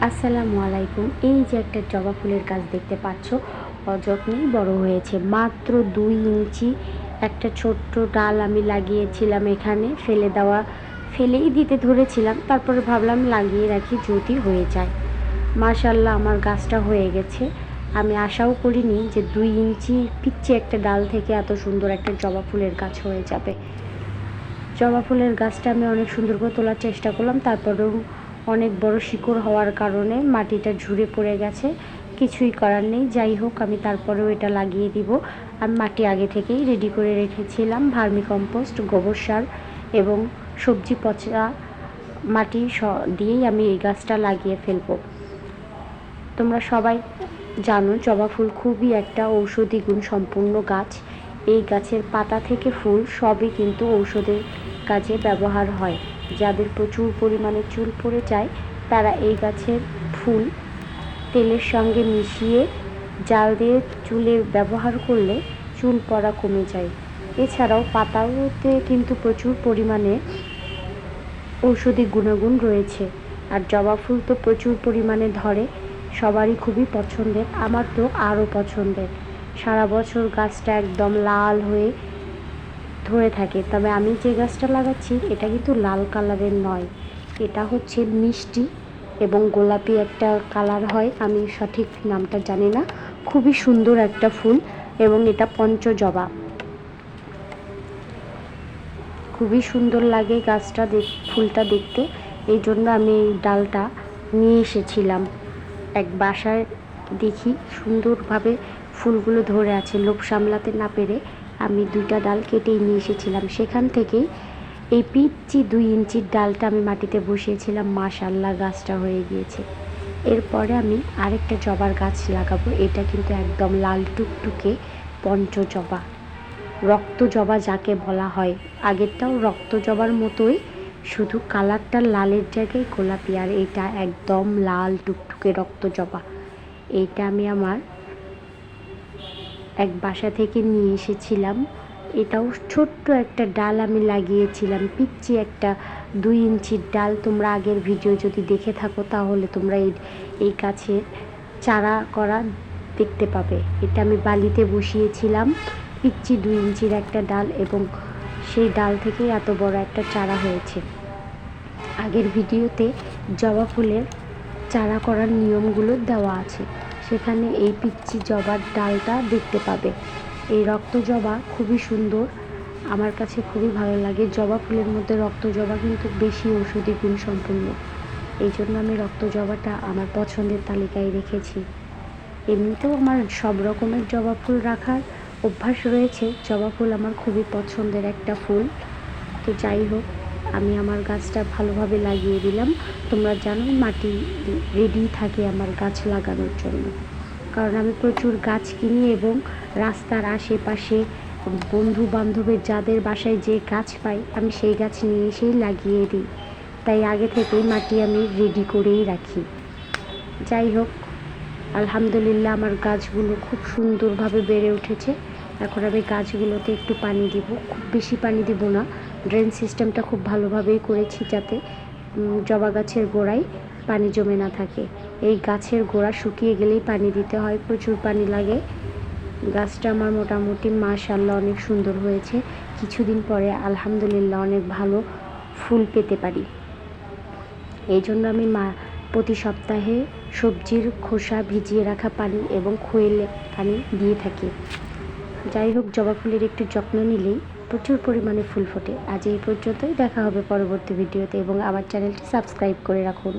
আসসালামু আলাইকুম। এই যে একটা জবা ফুলের গাছ দেখতে পাচ্ছ অযত্নেই বড় হয়েছে। মাত্র দুই ইঞ্চি একটা ছোট্ট ডাল আমি লাগিয়েছিলাম এখানে, ফেলে দেওয়া, ফেলেই দিতে ধরেছিলাম। তারপরে ভাবলাম লাগিয়ে রাখি, যদি হয়ে যায়। মাশাল্লাহ আমার গাছটা হয়ে গেছে। আমি আশাও করিনি যে দুই ইঞ্চি পিচ্ছি একটা ডাল থেকে এত সুন্দর একটা জবা ফুলের গাছ হয়ে যাবে। জবা ফুলের গাছটা আমি অনেক সুন্দর করে তোলার চেষ্টা করলাম, তারপরেও অনেক বড় শিকড় হওয়ার কারণে মাটিটা ঝুরে পড়ে গেছে। কিছুই করার নেই। যাই হোক, আমি তারপরেও এটা লাগিয়ে দিব। আমি মাটি আগে থেকেই রেডি করে রেখেছিলাম। ভার্মি কম্পোস্ট গোবর সার এবং সবজি পচা মাটি স- দিয়েই আমি এই গাছটা লাগিয়ে ফেলব। তোমরা সবাই জানো, জবা ফুল খুবই একটা ঔষধি গুণ সম্পূর্ণ গাছ। এই গাছের পাতা থেকে ফুল সবই কিন্তু ঔষধের কাজে ব্যবহার হয়। যাদের প্রচুর পরিমাণে চুল পড়ে যায়, তারা এই গাছের ফুল তেলের সঙ্গে মিশিয়ে জাল দিয়ে চুলের ব্যবহার করলে চুল পড়া কমে যায়। এছাড়াও পাতাওতে কিন্তু প্রচুর পরিমাণে ঔষধি গুণাগুণ রয়েছে। আর জবা ফুল তো প্রচুর পরিমাণে ধরে, সবারই খুবই পছন্দের, আমার তো আরও পছন্দের। সারা বছর গাছটা একদম লাল হয়ে ধরে থাকে। তবে আমি যে গাছটা লাগাচ্ছি, এটা কিন্তু লাল কালারের নয়। এটা হচ্ছে মিষ্টি এবং গোলাপি একটা কালার হয়। আমি সঠিক নামটা জানি না। খুবই সুন্দর একটা ফুল এবং এটা পঞ্চজবা। খুবই সুন্দর লাগে গাছটা দেখ, ফুলটা দেখতে। এই জন্য আমি এই ডালটা নিয়ে এসেছিলাম। এক বাসায় দেখি সুন্দরভাবে ফুলগুলো ধরে আছে। লোভ সামলাতে না পেরে আমি দুইটা ডাল কেটেই নিয়ে এসেছিলাম। সেখান থেকেই এই পিচ্ছি দুই ইঞ্চির ডালটা আমি মাটিতে বসিয়েছিলাম। মাশাল্লাহ গাছটা হয়ে গিয়েছে। এরপরে আমি আরেকটা জবার গাছ লাগাবো। এটা কিন্তু একদম লাল টুকটুকে পঞ্চজবা রক্ত জবা যাকে বলা হয়। আগেরটাও রক্ত জবার মতোই, শুধু কালারটা লালের জায়গায় গোলাপি, আর এটা একদম লাল টুকটুকে রক্ত জবা। এইটা আমি আমার এক বাসা থেকে নিয়ে এসেছিলাম। এটাও ছোট্ট একটা ডাল আমি লাগিয়েছিলাম। পিচ্ছি একটা দুই ইঞ্চির ডাল। তোমরা আগের ভিডিও যদি দেখে থাকো, তাহলে তোমরা এই এই গাছের চারা করা দেখতে পাবে। এটা আমি বালিতে বসিয়েছিলাম। পিচ্ছি দুই ইঞ্চির একটা ডাল এবং সেই ডাল থেকেই এত বড় একটা চারা হয়েছে। আগের ভিডিওতে জবা ফুলের চারা করার নিয়মগুলো দেওয়া আছে। সেখানে এই পিচ্ছি জবার ডালটা দেখতে পাবে। এই রক্ত জবা খুবই সুন্দর। আমার কাছে খুবই ভালো লাগে। জবা ফুলের মধ্যে রক্ত জবা কিন্তু বেশি ঔষধি গুণ সম্পূর্ণ। এই জন্য আমি রক্ত জবাটা আমার পছন্দের তালিকায় রেখেছি। এমনিতেও আমার সব রকমের জবা ফুল রাখার অভ্যাস রয়েছে। জবা ফুল আমার খুবই পছন্দের একটা ফুল। তো যাই হোক আমি আমার গাছটা ভালোভাবে লাগিয়ে দিলাম। তোমরা জানো মাটি রেডি থাকে আমার গাছ লাগানোর জন্য। কারণ আমি প্রচুর গাছ কিনি এবং রাস্তার আশেপাশে বন্ধু বান্ধবের যাদের বাসায় যে গাছ পাই, আমি সেই গাছ নিয়ে এসেই লাগিয়ে দিই। তাই আগে থেকেই মাটি আমি রেডি করেই রাখি। যাই হোক, আলহামদুলিল্লাহ আমার গাছগুলো খুব সুন্দরভাবে বেড়ে উঠেছে। এখন আমি গাছগুলোতে একটু পানি দিব। খুব বেশি পানি দিব না। ড্রেন সিস্টেমটা খুব ভালোভাবেই করেছি যাতে জবা গাছের গোড়ায় পানি জমে না থাকে। এই গাছের গোড়া শুকিয়ে গেলেই পানি দিতে হয়, প্রচুর পানি লাগে। গাছটা আমার মোটামুটি মাশাল্লাহ অনেক সুন্দর হয়েছে। কিছুদিন পরে আলহামদুলিল্লাহ অনেক ভালো ফুল পেতে পারি। এই জন্য আমি মা, প্রতি সপ্তাহে সবজির খোসা ভিজিয়ে রাখা পানি এবং খোয়েল পানি দিয়ে থাকি। যাই হোক, জবা ফুলের একটু যত্ন নিলেই প্রচুর পরিমাণে ফুল ফোটে। আজ এই পর্যন্তই, দেখা হবে পরবর্তী ভিডিওতে এবং আমার চ্যানেলটি সাবস্ক্রাইব করে রাখুন।